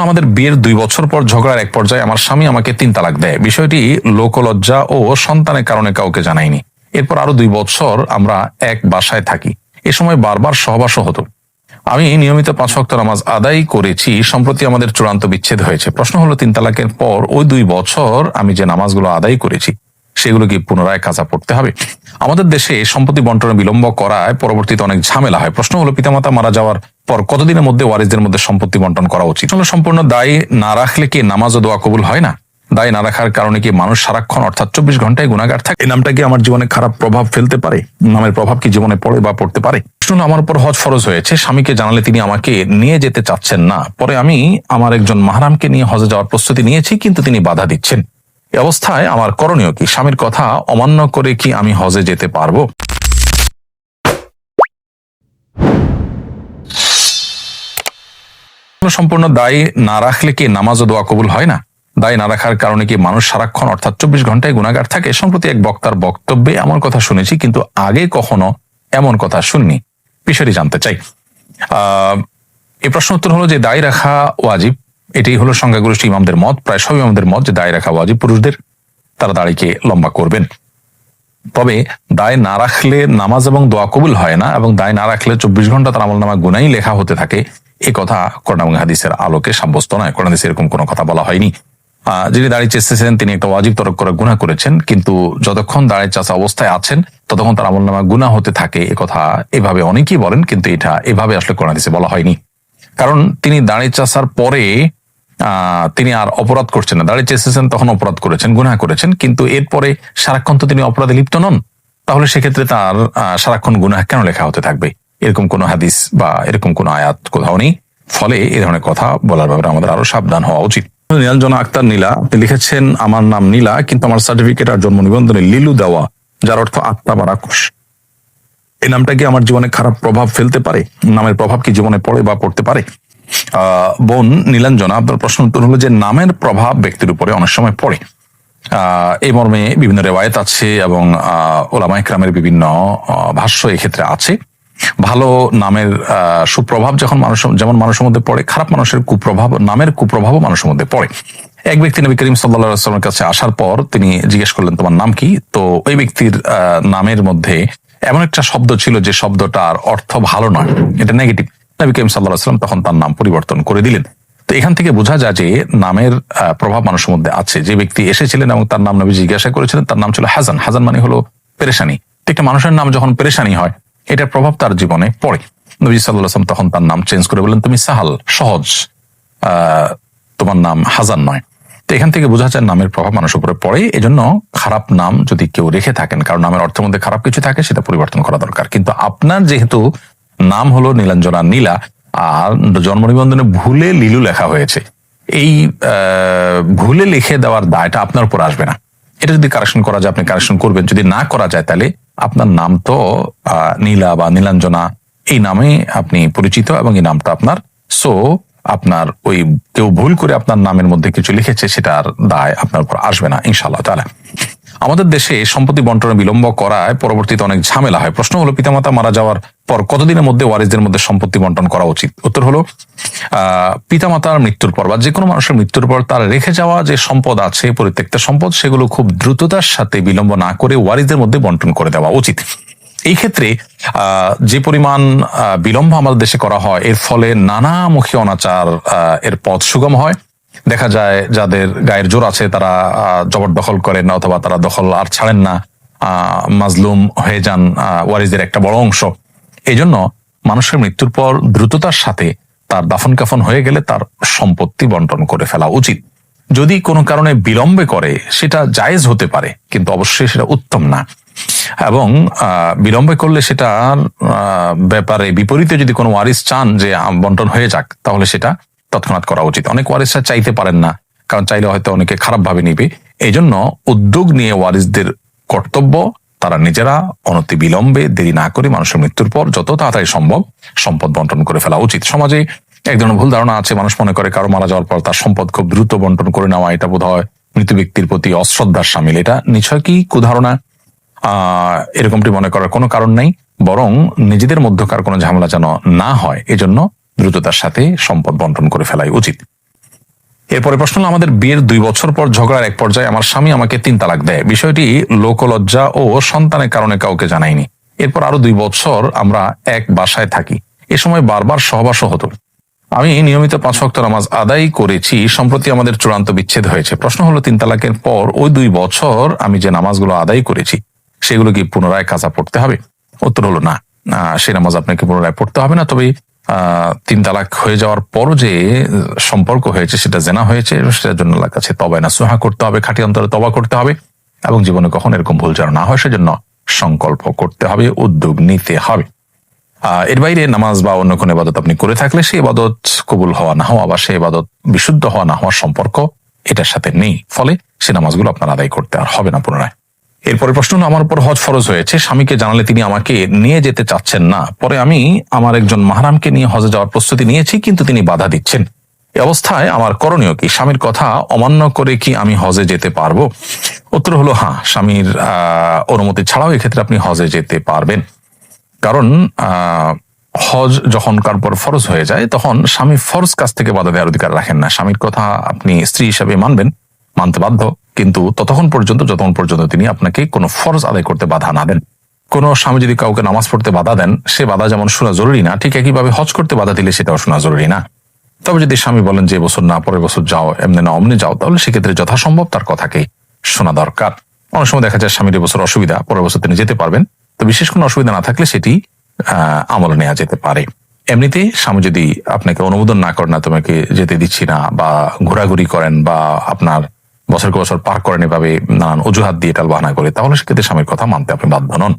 আমাদের বিয়ের দুই বছর পর ঝগড়ার এক পর্যায়ে আমার স্বামী আমাকে তিন তালাক দেয়। বিষয়টি লোকলজ্জা ও সন্তানের কারণে কাউকে জানাইনি এরপর আরও দুই বছর আমরা এক বাসায় থাকি। এ সময় বারবার সহবাসও হতো। আমি নিয়মিত পাঁচ ওয়াক্ত নামাজ আদায় করেছি, সম্প্রতি আমাদের চূড়ান্ত বিচ্ছেদ হয়েছে। প্রশ্ন হলো, তিন তালাকের পর ওই দুই বছর আমি যে নামাজগুলো আদায় করেছি, সেগুলো কি পুনরায় কাজা পড়তে হবে? আমাদের দেশে সম্পত্তি বন্টনে বিলম্ব করায় পরবর্তীতে অনেক ঝামেলা হয়। প্রশ্ন হলো, পিতামাতা মারা যাওয়ার পর কতদিনের মধ্যে ওয়ারিসদের মধ্যে সম্পত্তি বন্টন করা উচিত? সম্পূর্ণ দায় না রাখলে কি নামাজ ও দোয়া কবুল হয় না? দায় না রাখার কারণে কি মানুষ সারাক্ষণ, অর্থাৎ চব্বিশ ঘন্টায় গুণাগার থাকে? এই নামটা কি আমার জীবনে খারাপ প্রভাব ফেলতে পারে? নামের প্রভাব কি জীবনে পড়ে বা পড়তে পারে? শুনুন, আমার উপর হজ ফরজ হয়েছে, স্বামীকে জানালে তিনি আমাকে নিয়ে যেতে চাচ্ছেন না। পরে আমি আমার একজন মাহারামকে নিয়ে হজে যাওয়ার প্রস্তুতি নিয়েছি, কিন্তু তিনি বাধা দিচ্ছেন। এই অবস্থায় আমার করণীয় কি? স্বামীর কথা অমান্য করে কি আমি হজে যেতে পারব? সম্পূর্ণ দায় না রাখলে কি নামাজ ও দোয়া কবুল হয় না? দায় না রাখার কারণে কি মানুষ সারাক্ষণ অর্থাৎ চব্বিশ ঘন্টায় গুণাগার থাকে? সম্প্রতি এক বক্তার বক্তব্যে এমন কথা শুনেছি, কিন্তু আগে কখনো এমন কথা শুননি। বিষয়টি জানতে চাই। আহ এই প্রশ্ন উত্তর হলো যে দায় রাখা ওয়াজিব। এটাই হলো সংখ্যাগরিষ্ঠ ইমামদের মত। প্রায় সব ইমামদের মত যে দায় রাখা ওয়াজিব পুরুষদের। তারা দাড়িকে লম্বা করবেন। তবে দায় না রাখলে নামাজ এবং দোয়া কবুল হয় না, এবং দায় না রাখলে চব্বিশ ঘণ্টা তার আমল নামা গুনাই লেখা হতে থাকে। এ কথা কোরআন এবং হাদিসের আলোকে সাব্যস্ত নয়। কোরআন হাদিসে এরকম কোনো কথা বলা হয়নি। যিনি দাঁড়িয়ে চেষ্টেছেন, তিনি একটা ওয়াজিব তরক করে গুণা করেছেন। কিন্তু যতক্ষণ দাঁড়িয়ে চাষা অবস্থায় আছেন, ততক্ষণ তার আমল নামা গুণা হতে থাকে। এ কথা এভাবে অনেকেই বলেন, কিন্তু এটা এভাবে আসলে কোরআন হাদিসে বলা হয়নি। কারণ তিনি দাঁড়িয়ে চাষার পরে তিনি আর অপরাধ করছেন না। দাঁড়িয়ে চেষ্টেছেন, তখন অপরাধ করেছেন, গুনাহ করেছেন। কিন্তু এরপরে সারাক্ষণ তো তিনি অপরাধে লিপ্ত নন। তাহলে সেক্ষেত্রে তার সারাক্ষণ গুনাহ কেন লেখা হতে থাকবে? এরকম কোনো হাদিস বা এরকম কোনো আয়াত কোথাও নেই। ফলে এ ধরনের কথা বলার ব্যাপারে আমাদের আরও সাবধান হওয়া উচিত। নীলাঞ্জনা আক্তার নীলা লিখেছেন আমার নাম নীলা কিন্তু আমার সার্টিফিকেট আর জন্ম নিবন্ধনে লিলু দেওয়া যার অর্থ আত্মা বা রাক্ষস। এই নামটা কি আমার জীবনে খারাপ প্রভাব ফেলতে পারে? নামের প্রভাব কি জীবনে পড়ে বা পড়তে পারে? আহ, বোন নীলাঞ্জনা আপনার প্রশ্ন উত্তর হলো যে নামের প্রভাব ব্যক্তির উপরে অনেক সময় পড়ে। আহ, এই মর্মে বিভিন্ন রেওয়ায়ত আছে এবং ওলামা ইকরামের বিভিন্ন আহ, ভাষ্য এক্ষেত্রে আছে। ভালো নামের সুপ্রভাব যখন মানুষ, যেমন মানুষের মধ্যে পড়ে, খারাপ মানুষের কুপ্রভাব, নামের কুপ্রভাবও মানুষের মধ্যে পড়ে। এক ব্যক্তি নবী করিম সাল্লামের কাছে আসার পর তিনি জিজ্ঞেস করলেন, তোমার নাম কি? তো ওই ব্যক্তির নামের মধ্যে এমন একটা শব্দ ছিল যে শব্দটার অর্থ ভালো নয়, এটা নেগেটিভ নবী করিম সাল্লাহ সাল্লাম তখন তার নাম পরিবর্তন করে দিলেন। তো এখান থেকে বোঝা যায় যে নামের প্রভাব মানুষের মধ্যে আছে। যে ব্যক্তি এসেছিলেন এবং তার নাম নবী জিজ্ঞাসা করেছিলেন, তার নাম ছিল হাজান হাজান মানে হলো পেরেশানি। তো একটা মানুষের নাম যখন পেরেশানি হয় এটার প্রভাব তার জীবনে পড়ে। নবী সাল্লাহ আসলাম তখন তার নাম চেঞ্জ করে বললেন, তুমি সাহাল, সহজ তোমার নাম হাজান নয়। তো এখান থেকে বোঝা যায় নামের প্রভাব মানুষের উপরে পড়ে এজন্য খারাপ নাম যদি কেউ রেখে থাকেন, কারণ নামের অর্থের মধ্যে খারাপ কিছু থাকে, সেটা পরিবর্তন করা দরকার। কিন্তু আপনার যেহেতু নাম হলো নীলাঞ্জনা, নীলা, আর জন্ম নিবন্ধনে ভুলে লিলু লেখা হয়েছে, এই ভুলে লিখে দেওয়ার দায়টা আপনার উপর আসবে না। এটা যদি কারেকশন করা যায়, আপনি কারেকশন করবেন। যদি না করা যায় তাহলে আপনার নাম তো নীলা বা নীলাঞ্জনা, এই নামে আপনি পরিচিত এবং এই নামটা আপনার। সো আপনার ওই কেউ ভুল করে আপনার নামের মধ্যে কিছু লিখেছে, সেটার দায় আপনার উপর আসবে না ইনশাল্লাহ তাহলে আমাদের দেশে সম্পত্তি বন্টনে বিলম্ব করায় পরবর্তীতে অনেক ঝামেলা হয়। প্রশ্ন হলো, পিতামাতা মারা যাওয়ার পর কতদিনের মধ্যে ওয়ারিসদের মধ্যে সম্পত্তি বন্টন করা উচিত? উত্তর হলো পিতামাতার মৃত্যুর পর বা যে কোনো মানুষের মৃত্যুর পর তার রেখে যাওয়া যে সম্পদ আছে, পরিত্যক্ত সম্পদ, সেগুলো খুব দ্রুততার সাথে বিলম্ব না করে ওয়ারিসদের মধ্যে বন্টন করে দেওয়া উচিত। এই ক্ষেত্রে যে পরিমাণ বিলম্ব আমাদের দেশে করা হয়, এর ফলে নানামুখী অনাচার এর পথ সুগম হয়। দেখা যায় যাদের গায়ের জোর আছে, তারা জবরদখল করেন অথবা তারা দখল আর ছাড়েন না। মাজলুম হয়ে যান ওয়ারিসদের একটা বড় অংশ। এই জন্য মানুষের মৃত্যুর পর দ্রুততার সাথে তার দাফন কাফন হয়ে গেলে তার সম্পত্তি বন্টন করে ফেলা উচিত। যদি কোনো কারণে বিলম্বে করে সেটা জায়েজ হতে পারে কিন্তু অবশ্যই সেটা উত্তম না। এবং বিলম্বে করলে আহ, ব্যাপারে বিপরীতে যদি কোনো ওয়ারিস চান যে বন্টন হয়ে যাক তাহলে সেটা তৎক্ষণাৎ করা উচিত। অনেক ওয়ারিসরা চাইতে পারেন না কারণ চাইলে হয়তো অনেকে খারাপ ভাবে নিবে। এই জন্য উদ্যোগ নিয়ে ওয়ারিসদের কর্তব্য তারা নিজেরা অনতি বিলম্বে দেরি না করে মানুষের মৃত্যুর পর যত তাড়াতাড়ি সম্ভব সম্পদ বন্টন করে ফেলা উচিত। সমাজে এক ধরনের ভুল ধারণা আছে, মানুষ মনে করে কারও মারা যাওয়ার পর তার সম্পদ খুব দ্রুত বন্টন করে নেওয়া, এটা বোধ হয় মৃত ব্যক্তির প্রতি অশ্রদ্ধার সামিল। এটা কি কুধারণা? আহ এরকমটি মনে করার কোনো কারণ নেই, বরং নিজেদের মধ্যকার কোনো ঝামেলা যেন না হয়, এজন্য দ্রুততার সাথে সম্পদ বন্টন করে ফেলাই উচিত। এরপরে প্রশ্ন হলো, আমাদের বিয়ের দুই বছর পর ঝগড়ার এক পর্যায়ে আমার স্বামী আমাকে তিন তালাক দেয়। বিষয়টি লোকলজ্জা ও সন্তানের কারণে কাউকে জানাইনি এরপর আরও দুই বছর আমরা এক বাসায় থাকি। এ সময় বারবার সহবাসও হতো আমি নিয়মিত পাঁচ ওয়াক্ত নামাজ আদায় করেছি, সম্প্রতি আমাদের চূড়ান্ত বিচ্ছেদ হয়েছে। প্রশ্ন হলো, তিন তালাকের পর ওই দুই বছর আমি যে নামাজগুলো আদায় করেছি, সেগুলো কি পুনরায় কাজা পড়তে হবে? উত্তর হলো না। সেই নামাজ আপনাকে পুনরায় পড়তে হবে না, তবে তিন তালাক হয়ে যাওয়ার পর যে সম্পর্ক হয়েছে, সেটা জেনা হয়েছে, সেটার জন্য আল্লাহর কাছে তবাই না সুহা করতে হবে, খাঁটি অন্তরে তবা করতে হবে এবং জীবনে কখন এরকম ভুল যেন না হয়, সেজন্য সংকল্প করতে হবে, উদ্যোগ নিতে হবে। এর বাইরে নামাজ বা অন্য কোনো ইবাদত আপনি করে থাকলে সেই ইবাদত কবুল হওয়া না হওয়া বা সেই ইবাদত বিশুদ্ধ হওয়া না হওয়ার সম্পর্ক এটার সাথে নেই। ফলে সে নামাজগুলো আপনার আদায় করতে আর হবে না পুনরায়। এরপরে প্রশ্ন হলো, আমার উপর হজ ফরজ হয়েছে, স্বামীকে জানালে তিনি আমাকে নিয়ে যেতে চাচ্ছেন না। পরে আমি আমার একজন মাহারামকে নিয়ে হজে যাওয়ার প্রস্তুতি নিয়েছি, কিন্তু তিনি বাধা দিচ্ছেন। এই অবস্থায় আমার করণীয় কি? স্বামীর কথা অমান্য করে কি আমি হজে যেতে পারব? উত্তর হলো হ্যাঁ স্বামীর অনুমতি ছাড়াও এক্ষেত্রে আপনি হজে যেতে পারবেন। কারণ হজ যখন কার পর ফরজ হয়ে যায়, তখন স্বামী ফরজ কাছ থেকে বাধা দেওয়ার অধিকার রাখেন না। স্বামীর কথা আপনি স্ত্রী হিসাবে মানবেন, মানতে বাধ্য। কিন্তু ততক্ষণ পর্যন্ত, যতক্ষণ পর্যন্ত তিনি আপনাকে কোনো ফরজ আদায় করতে বাধা না দেন। কোনো স্বামী যদি কাউকে নামাজ পড়তে বাধা দেন, সে বাধা যেমন শোনা জরুরি না, ঠিক একইভাবে হজ করতে বাধা দিলে সেটাও শোনা জরুরি না। তবে যদি স্বামী বলেন যে এবছর না, পরের বছর যাও, এমনি না, অমনি যাও, তাহলে সেক্ষেত্রে যথাসম্ভব তার কথাকে শোনা দরকার। অনেক সময় দেখা যায় স্বামীর এবছর অসুবিধা, পরের বছর তিনি যেতে পারবেন। তো বিশেষ কোনো অসুবিধা না থাকলে সেটি আমলে নেওয়া যেতে পারে। এমনিতে স্বামী যদি আপনাকে অনুমোদন না করেন, না তোমাকে যেতে দিচ্ছি না বা ঘোরাঘুরি করেন বা আপনার বছরকে বছর পার করেন এভাবে নানান অজুহাত দিয়ে টাল বাহানা করে, তাহলে সেক্ষেত্রে স্বামীর কথা মানতে আপনি বাধ্য নন।